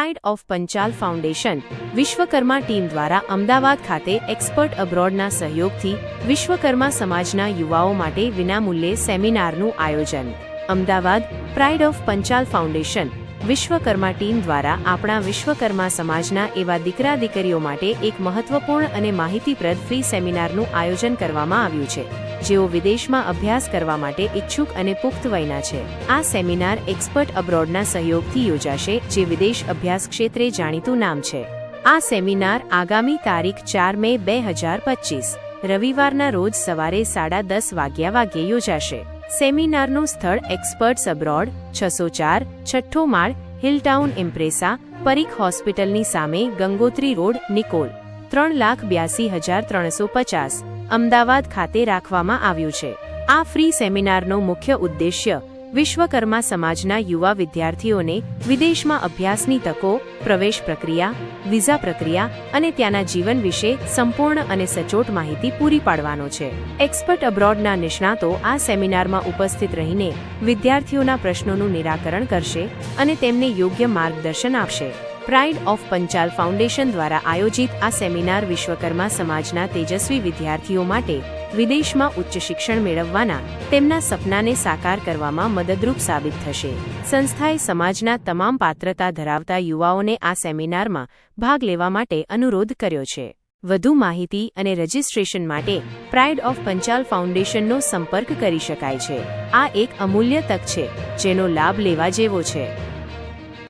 Pride of Panchal foundation Vishwakarma team દ્વારા અમદાવાદ ખાતે expert અબ્રોડના સહયોગથી વિશ્વકર્મા સમાજના યુવાઓ માટે વિનામૂલ્યે સેમિનારનું આયોજન. Ahmedabad pride of Panchal foundation Vishwakarma team દ્વારા આપણા વિશ્વકર્મા સમાજના એવા દીકરા દીકરીઓ માટે એક મહત્વપૂર્ણ અને માહિતીપ્રદ ફ્રી સેમિનારનું આયોજન કરવામાં આવ્યું છે. જેઓ વિદેશમાં અભ્યાસ કરવા માટે ઇચ્છુક અને પુખ્ત વયના છે. આ સેમિનાર એક્સપર્ટ અબ્રોડના સહયોગથી યોજાશે, જે વિદેશ અભ્યાસ ક્ષેત્રે જાણીતું નામ છે. આ સેમિનાર આગામી તારીખ ચાર મે બે હજાર પચીસ, રવિવારના રોજ સવારે સાડા દસ વાગ્યા વાગ્યે યોજાશે. સેમિનારનું સ્થળ એક્સપર્ટ્સ અબ્રોડ, છસો ચાર, છઠ્ઠો માળ, હિલટાઉન ઇમ્પ્રેસા પરીખ હોસ્પિટલની સામે ગંગોત્રી રોડ, નિકોલ. ત્રણ લાખ બ્યાસી હજાર ત્રણસો પચાસ અમદાવાદ ખાતે રાખવામાં આવ્યું છે. આ ફ્રી સેમિનારનો મુખ્ય ઉદ્દેશ્ય વિશ્વકર્મા સમાજના યુવા વિદ્યાર્થીઓને વિદેશમાં અભ્યાસની તકો, પ્રવેશ પ્રક્રિયા, વિઝા પ્રક્રિયા અને ત્યાંના જીવન વિશે સંપૂર્ણ અને સચોટ માહિતી પૂરી પાડવાનો છે. એક્સપર્ટ અબ્રોડના નિષ્ણાતો આ સેમિનારમાં ઉપસ્થિત રહીને વિદ્યાર્થીઓના પ્રશ્નોનું નિરાકરણ કરશે અને તેમને યોગ્ય માર્ગદર્શન આપશે. પ્રાઇડ ઓફ પંચાલ ફાઉન્ડેશન દ્વારા આયોજિત આ સેમિનાર વિશ્વકર્મા સમાજના તેજસ્વી વિદ્યાર્થીઓ માટે વિદેશમાં ઉચ્ચ શિક્ષણ મેળવવાના તેમના સપનાને સાકાર કરવામાં મદદરૂપ સાબિત થશે. સંસ્થાએ સમાજના તમામ પાત્રતા ધરાવતા યુવાઓને આ સેમિનારમાં ભાગ લેવા માટે અનુરોધ કર્યો છે. વધુ માહિતી અને રજિસ્ટ્રેશન માટે પ્રાઇડ ઓફ પંચાલ ફાઉન્ડેશનનો સંપર્ક કરી શકાય છે. આ એક અમૂલ્ય તક છે, જેનો લાભ લેવા જેવો છે.